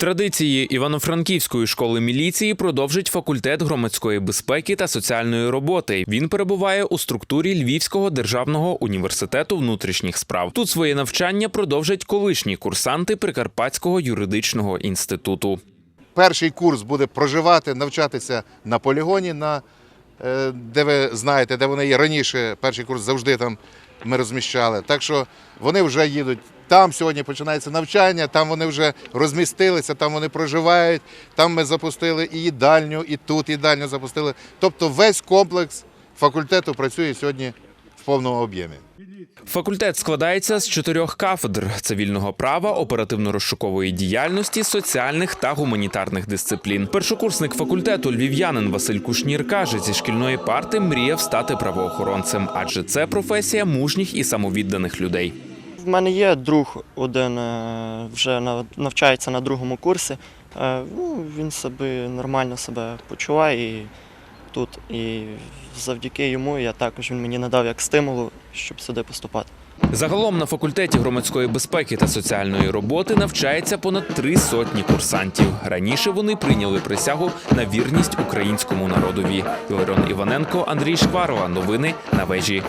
Традиції Івано-Франківської школи міліції продовжить факультет громадської безпеки та соціальної роботи. Він перебуває у структурі Львівського державного університету внутрішніх справ. Тут своє навчання продовжать колишні курсанти Прикарпатського юридичного інституту. Перший курс буде проживати, навчатися на полігоні, на, де ви знаєте, де вони є раніше. Перший курс завжди там ми розміщали. Так що вони вже їдуть. Там сьогодні починається навчання, там вони вже розмістилися, там вони проживають. Там ми запустили і їдальню, і тут їдальню запустили. Тобто весь комплекс факультету працює сьогодні в повному об'ємі. Факультет складається з чотирьох кафедр цивільного права, оперативно-розшукової діяльності, соціальних та гуманітарних дисциплін. Першокурсник факультету львів'янин Василь Кушнір каже, зі шкільної парти мріяв стати правоохоронцем, адже це професія мужніх і самовідданих людей. В мене є друг один, е, вже навчається на другому курсі. Е, Ну, він собі нормально себе почуває і тут. І завдяки йому я також він мені надав як стимулу, щоб сюди поступати. Загалом на факультеті громадської безпеки та соціальної роботи навчається понад три сотні курсантів. Раніше вони прийняли присягу на вірність українському народові. Іларіон Іваненко, Андрій Шкварова. Новини на вежі.